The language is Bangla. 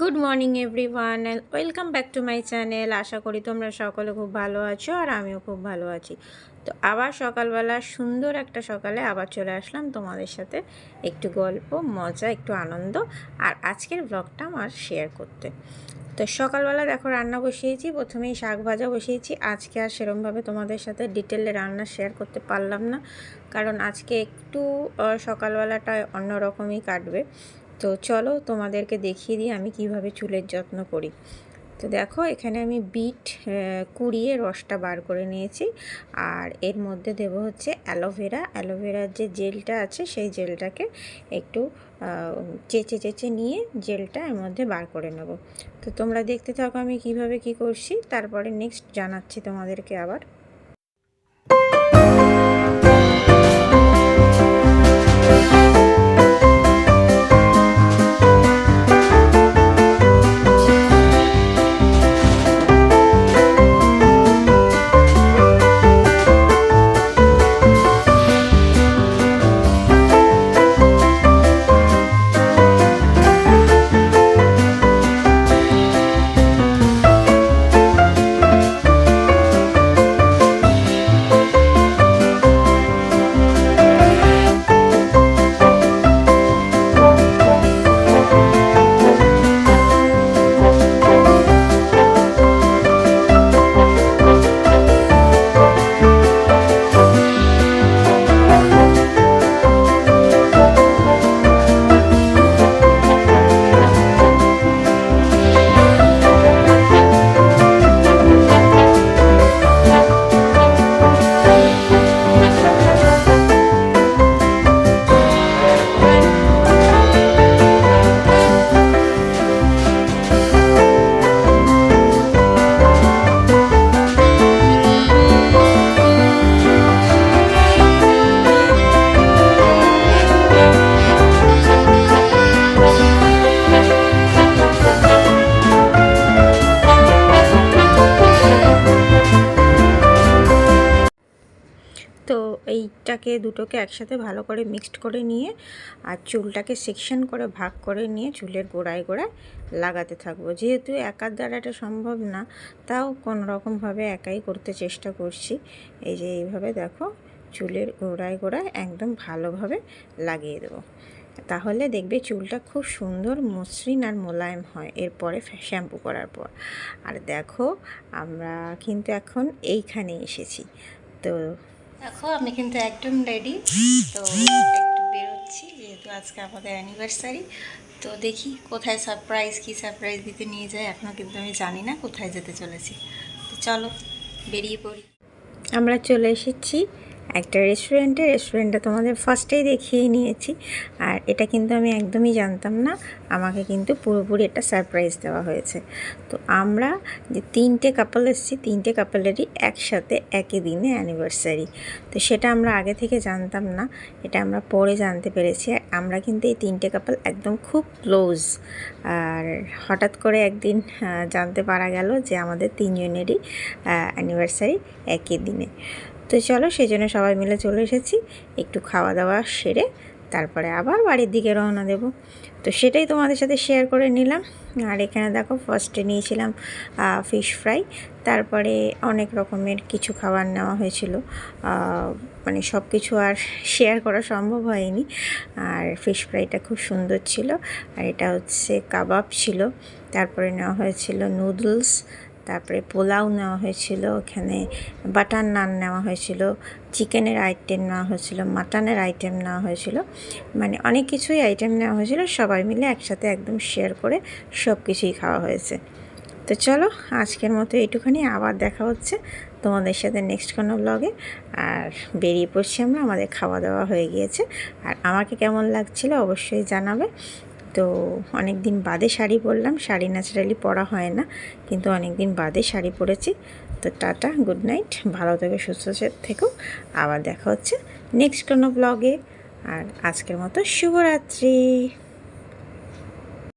Good morning everyone welcome back to my channel আশা করি তোমরা সকলে খুব ভালো আছো আর আমিও খুব ভালো আছি। তো আবার সকালবেলা সুন্দর একটা সকালে আবার চলে আসলাম তোমাদের সাথে একটু গল্প, মজা, একটু আনন্দ আর আজকের ব্লগটা আমার শেয়ার করতে। তো সকালবেলা দেখো রান্না বসিয়েছি, প্রথমেই শাক ভাজা বসিয়েছি। আজকে আর সেরমভাবে তোমাদের সাথে ডিটেলে রান্না শেয়ার করতে পারলাম না, কারণ আজকে একটু সকালবেলাটা অন্যরকমই কাটবে। তো চলো তোমাদেরকে দেখিয়ে দিই আমি কীভাবে চুলের যত্ন করি। তো দেখো, এখানে আমি বিট কুড়িয়ে রসটা বার করে নিয়েছি। আর এর মধ্যে দেব হচ্ছে অ্যালোভেরা অ্যালোভেরার যে জেলটা আছে, সেই জেলটাকে একটু চেঁচে চেঁচে নিয়ে জেলটা এর মধ্যে বার করে নেব। তো তোমরা দেখতে থাকো আমি কীভাবে কি করছি। তারপরে নেক্সট জানাচ্ছি তোমাদেরকে আবার। তো এইটাকে দুটোকে একসাথে ভালো করে মিক্সড করে নিয়ে আর চুলটাকে সেকশন করে ভাগ করে নিয়ে চুলের গোড়ায় গোড়ায় লাগাতে থাকব। যেহেতু একার দ্বারা এটা সম্ভব না, তাও কোনো রকমভাবে একাই করতে চেষ্টা করছি। এই যে এইভাবে দেখো, চুলের গোড়ায় গোড়ায় একদম ভালোভাবে লাগিয়ে দেবো। তাহলে দেখবে চুলটা খুব সুন্দর মসৃণ আর মোলায়েম হয় এরপরে শ্যাম্পু করার পর। আর দেখো, আমরা কিন্তু এখন এইখানে এসেছি। তো দেখো, আমি কিন্তু একদম রেডি তো একটু বেরোচ্ছি, যেহেতু আজকে আমাদের অ্যানিভার্সারি তো দেখি কোথায় সারপ্রাইজ কি সারপ্রাইজ দিতে নিয়ে যায় এখনও কিন্তু আমি জানি না কোথায় যেতে চলেছি। তো চলো, বেরিয়ে পড়ি। আমরা চলে এসেছি একটা রেস্টুরেন্টে রেস্টুরেন্টটা তোমাদের ফার্স্টেই দেখিয়ে নিয়েছি। আর এটা কিন্তু আমি একদমই জানতাম না, আমাকে কিন্তু পুরোপুরি একটা সারপ্রাইজ দেওয়া হয়েছে। তো আমরা যে তিনটে কাপল এসেছি, তিনটে কাপলেরই একসাথে একই দিনে অ্যানিভার্সারি তো সেটা আমরা আগে থেকে জানতাম না, এটা আমরা পরে জানতে পেরেছি। আমরা কিন্তু এই তিনটে কাপল একদম খুব ক্লোজ আর হঠাৎ করে একদিন জানতে পারা গেল যে আমাদের তিনজনেরই অ্যানিভার্সারি একই দিনে। তো চলো, সেই জন্য সবাই মিলে চলে এসেছি। একটু খাওয়া দাওয়া সেরে তারপরে আবার বাড়ির দিকে রওনা দেব। তো সেটাই তোমাদের সাথে শেয়ার করে নিলাম। আর এখানে দেখো ফার্স্টে নিয়েছিলাম ফিশ ফ্রাই তারপরে অনেক রকমের কিছু খাবার নেওয়া হয়েছিল। মানে সব কিছু আর শেয়ার করা সম্ভব হয়নি। আর ফিশ ফ্রাইটা খুব সুন্দর ছিল। আর এটা হচ্ছে কাবাব ছিল। তারপরে নেওয়া হয়েছিল নুডলস তারপরে পোলাও নেওয়া হয়েছিল, ওখানে বাটার নান নেওয়া হয়েছিল, চিকেনের আইটেম নেওয়া হয়েছিল, মাটনের আইটেম নেওয়া হয়েছিল মানে অনেক কিছুই আইটেম নেওয়া হয়েছিল, সবাই মিলে একসাথে একদম শেয়ার করে সব কিছুই খাওয়া হয়েছে। তো চলো, আজকের মতো এইটুখানি, আবার দেখা হচ্ছে তোমাদের সাথে নেক্সট কোনো ব্লগে আর বেরিয়ে পড়ছি আমরা, আমাদের খাওয়া দাওয়া হয়ে গিয়েছে। আর আমাকে কেমন লাগছিল অবশ্যই জানাবে। তো অনেক দিন বাদে শাড়ি পরলাম, শাড়ি ন্যাচারালি পরা হয় না, কিন্তু অনেক দিন বাদে শাড়ি পরেছি। তো টাটা গুড নাইট ভালো থেকে, সুস্থ থেকো, আবার দেখা হচ্ছে নেক্সট কোনো ব্লগে আর আজকের মতো শুভরাত্রি।